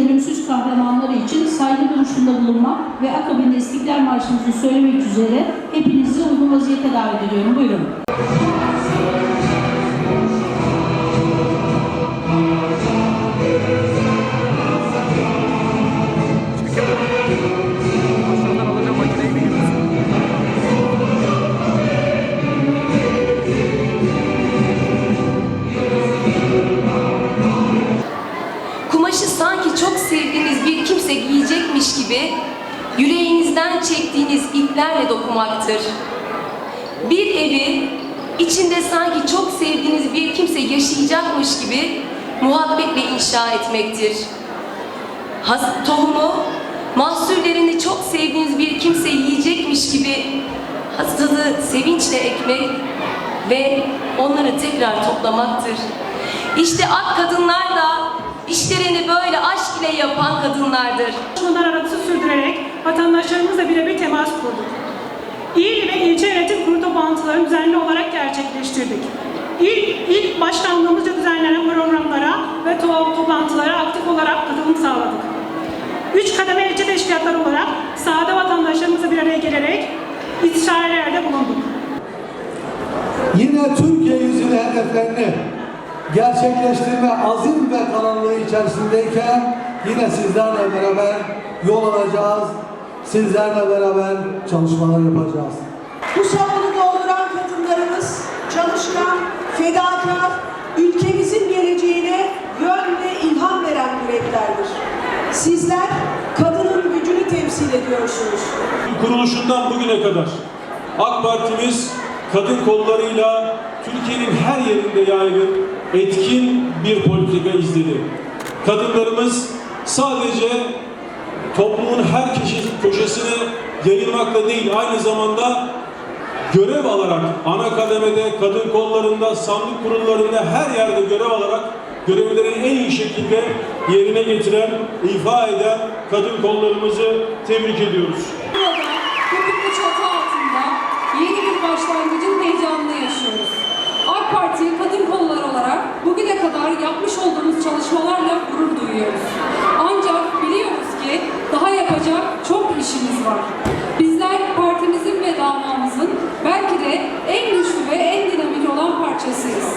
ölümsüz kahramanları için saygı duruşunda bulunmak ve akabinde İstiklal Marşımızı söylemek üzere hepinizi uygun vaziyete davet ediyorum. Buyurun. Gibi yüreğinizden çektiğiniz iplerle dokumaktır. Bir evi içinde sanki çok sevdiğiniz bir kimse yaşayacakmış gibi muhabbetle inşa etmektir. Has tohumu mahsullerini çok sevdiğiniz bir kimse yiyecekmiş gibi hasadı sevinçle ekmek ve onları tekrar toplamaktır. İşte ak kadınlar da işlerini böyle aşk ile yapan kadınlardır. Çalışmalar arası sürdürerek vatandaşlarımızla birebir temas kurduk. İl ve ilçe yönetim kurulu toplantılarını düzenli olarak gerçekleştirdik. İlk, ilk başkanlığımızca düzenlenen programlara ve to- toplantılara aktif olarak katılım sağladık. Üç kademe ilçe teşkilatları olarak sahada vatandaşlarımızla bir araya gelerek istişarelerde bulunduk. Yine Türkiye yüzünü hedeflerini gerçekleştirme azim ve kararlılığı içerisindeyken yine sizlerle beraber yol alacağız. Sizlerle beraber çalışmalar yapacağız. Bu salonu dolduran kadınlarımız çalışkan, fedakar, ülkemizin geleceğine yön ve ilham veren yüreklerdir. Sizler kadının gücünü temsil ediyorsunuz. kuruluşundan bugüne kadar AK Partimiz kadın kollarıyla Türkiye'nin her yerinde yaygın, etkin bir politika izledi. Kadınlarımız sadece toplumun her köşe- köşesine yayılmakla değil, aynı zamanda görev alarak ana kademede, kadın kollarında, sandık kurullarında her yerde görev alarak görevlerini en iyi şekilde yerine getiren, ifa eden kadın kollarımızı tebrik ediyoruz. Burada çatı altında yeni bir başlangıcın Jesus.